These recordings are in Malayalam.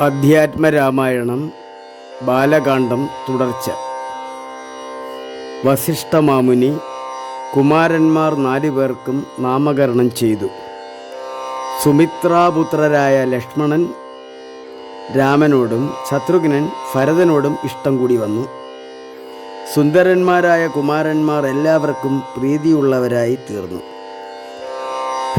അധ്യാത്മരാമായണം ബാലകാന്ഡം തുടർച്ച. വസിഷ്ഠമാമുനി കുമാരന്മാർ നാലു പേർക്കും നാമകരണം ചെയ്തു. സുമിത്രാപുത്രരായ ലക്ഷ്മണൻ രാമനോടും ശത്രുഘ്നൻ ഭരതനോടും ഇഷ്ടം കൂടി വന്നു. സുന്ദരന്മാരായ കുമാരന്മാർ എല്ലാവർക്കും പ്രീതിയുള്ളവരായി തീർന്നു.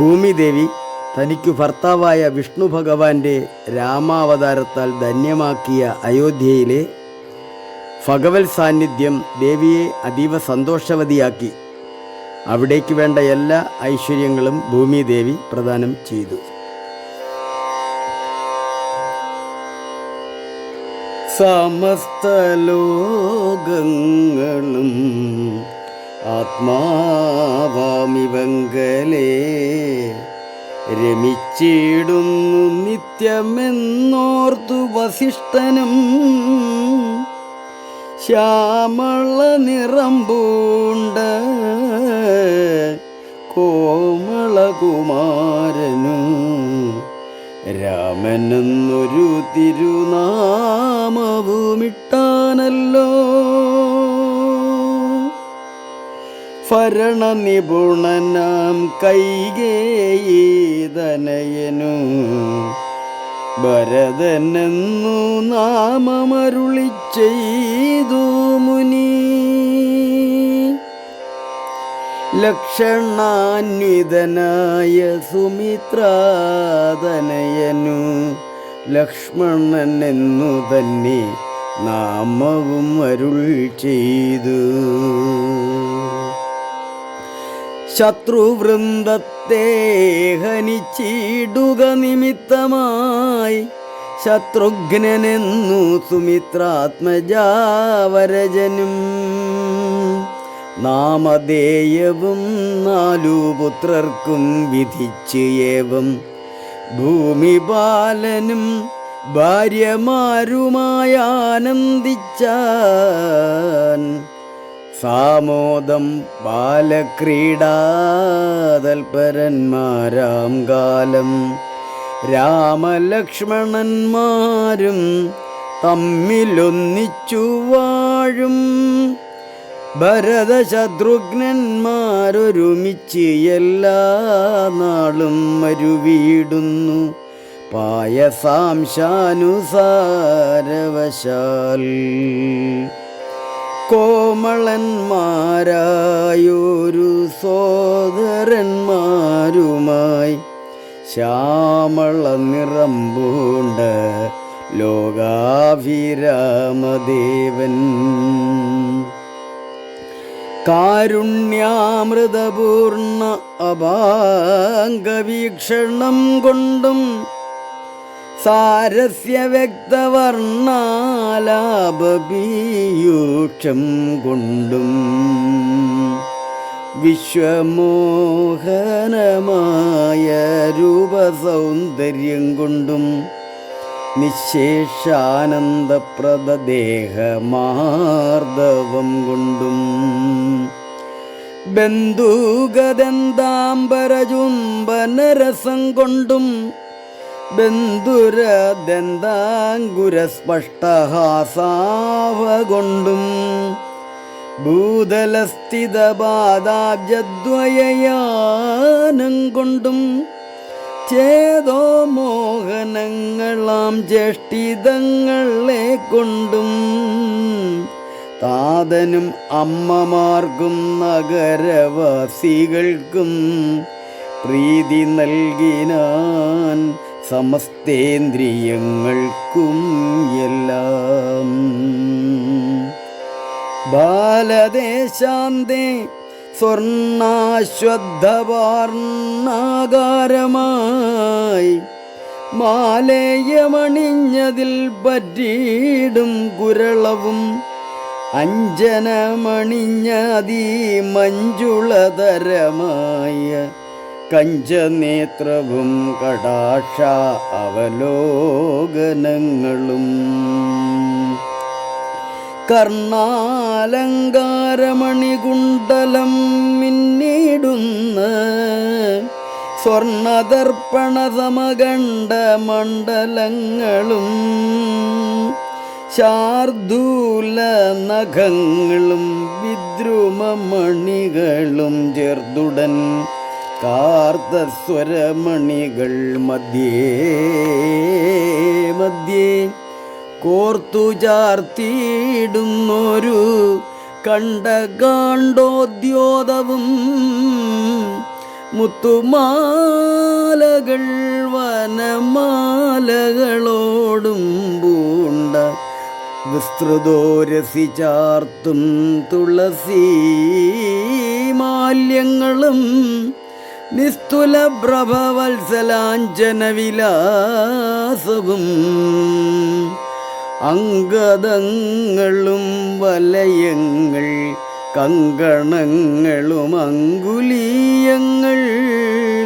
ഭൂമിദേവി തനിക്കു ഭർത്താവായ വിഷ്ണു ഭഗവാന്റെ രാമാവതാരത്താൽ ധന്യമാക്കിയ അയോധ്യയിലെ ഭഗവൽ സാന്നിധ്യം ദേവിയെ അതീവ സന്തോഷവതിയാക്കി. അവിടേക്ക് വേണ്ട എല്ലാ ഐശ്വര്യങ്ങളും ഭൂമിദേവി പ്രദാനം ചെയ്തു. സമസ്തലോകങ്ങളും ആത്മാവാമിവങ്കലേ. രമിച്ചിടുന്നു നിത്യമെന്നോർത്തു വസിഷ്ഠനും. ശ്യാമള നിറം പൂണ്ട കോമളകുമാരനു. രാമനെന്നൊരു തിരുനാമവുമിട്ടാനല്ലോ ഭരണനിപുണനാം കൈകേയീതനയനു. ഭരതനെന്നു നാമമരുളി ചെയ്തു മുനി. ലക്ഷണാന്വിതനായ സുമിത്രാതനയനു. ലക്ഷ്മണനെന്നു തന്നെ നാമവും അരുൾ ചെയ്തു. ശത്രുവൃന്ദത്തെ ഹനിച്ചിടുക നിമിത്തമായി. ശത്രുഘ്നെന്നു സുമിത്രാത്മജാവരജനും. നാമധേയവും നാലു പുത്രർക്കും വിധിച്ച് ഏവം. ഭൂമിപാലനും ഭാര്യമാരുമായി ആനന്ദിച്ചാൻ. സാമോദം ബാലക്രീഡാതൽപരന്മാരാം കാലം. രാമലക്ഷ്മണന്മാരും തമ്മിലൊന്നിച്ചു വാഴും. ഭരതശത്രുഘ്നന്മാരൊരുമിച്ച് എല്ലാ നാളും മരുവീടുന്നു. പായസാംശാനുസാരവശാൽ. കോമളന്മാരായൊരു സോദരന്മാരുമായി ശ്യാമള നിറം പൂണ്ട ലോകാഭിരാമദേവൻ. കാരുണ്യാമൃതപൂർണ അപാംഗവീക്ഷണം കൊണ്ടും സാരസ്യ വ്യക്തവർണാലാപീയൂക്ഷം കൊണ്ടും വിശ്വമോഹനമായ രൂപസൗന്ദര്യം കൊണ്ടും നിശേഷാനന്ദപ്രദദേഹമാർദ്ദവം കൊണ്ടും ബന്ധുഗദന്താംബരചുംബനരസം കൊണ്ടും ബന്ധുരദന്താങ്കുരസ്പഷ്ടഹാസാവ കൊണ്ടും ഭൂതലസ്ഥിതപാദാബ്ജദ്വയയാനം കൊണ്ടും ചേതോ മോഹനങ്ങളാം ജ്യേഷ്ഠിതങ്ങളെ കൊണ്ടും താതനും അമ്മമാർക്കും നഗരവാസികൾക്കും പ്രീതി നൽകിനാൻ സമസ്തേന്ദ്രിയങ്ങൾക്കും എല്ലാം. ബാലദേശാന്തേ സ്വർണാശ്വദ്ധവാർണാകാരമായി മാലേയമണിഞ്ഞതിൽ പറ്റിയിടും കുരളവും അഞ്ജനമണിഞ്ഞതീ മഞ്ജുളതരമായ കഞ്ചനേത്രവും കടാക്ഷ അവലോകനങ്ങളും. കർണാലങ്കാരമണികുണ്ടലം മിന്നിടുന്ന സ്വർണദർപ്പണ സമകണ്ഡ മണ്ഡലങ്ങളും ശാർദൂല നഖങ്ങളും വിദ്രുമമണികളും ചേർത്തുടൻ കാർത്തസ്വരമണികൾ മധ്യേ മധ്യേ. കോർത്തു ചാർത്തിയിടുന്നൊരു കണ്ടകാണ്ടോദ്യോതവും മുത്തുമാലകൾ വനമാലകളോടും പൂണ്ട വിസ്തൃതോരസി ചാർത്തും തുളസി മാല്യങ്ങളും നിസ്തുല പ്രഭവത്സലാഞ്ചന വിലാസവും അങ്കദങ്ങളും വലയങ്ങൾ കങ്കണങ്ങളും അങ്കുലീയങ്ങൾ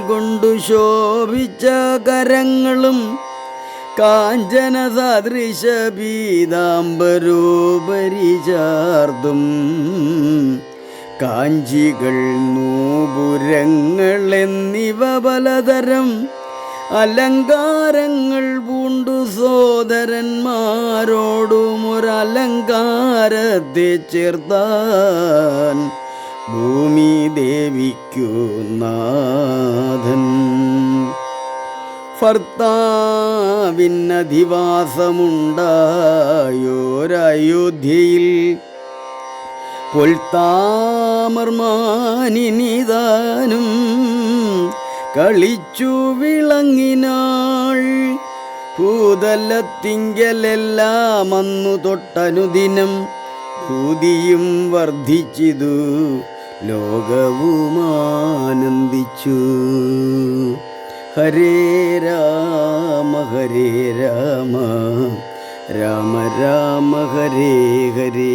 കൊണ്ടു ശോഭിച്ച കരങ്ങളും കാഞ്ചന സദൃശ പീതാംബരോപരിചാർത്തും കാഞ്ചികൾ നൂപുരങ്ങൾ എന്നിവ പലതരം അലങ്കാരങ്ങൾ പൂണ്ടു സോദരന്മാരോടും ഒരലങ്കാരത്തെ ചേർത്താൻ ഭൂമി ദേവിക്കു നാഥൻ. ഭർത്താവിനധിവാസമുണ്ടായോരയോധ്യയിൽ പൊൽത്താമർമാനിനിതാനും കളിച്ചു വിളങ്ങിനാൾ. ഭൂതലത്തിങ്കലെല്ലാം അന്നു തൊട്ടനുദിനം ഭൂതിയും വർദ്ധിച്ചിതു ലോകവുമാനന്ദിച്ചു. ഹരേ രാമ ഹരേ രാമ രാമ രാമ ഹരേ ഹരേ.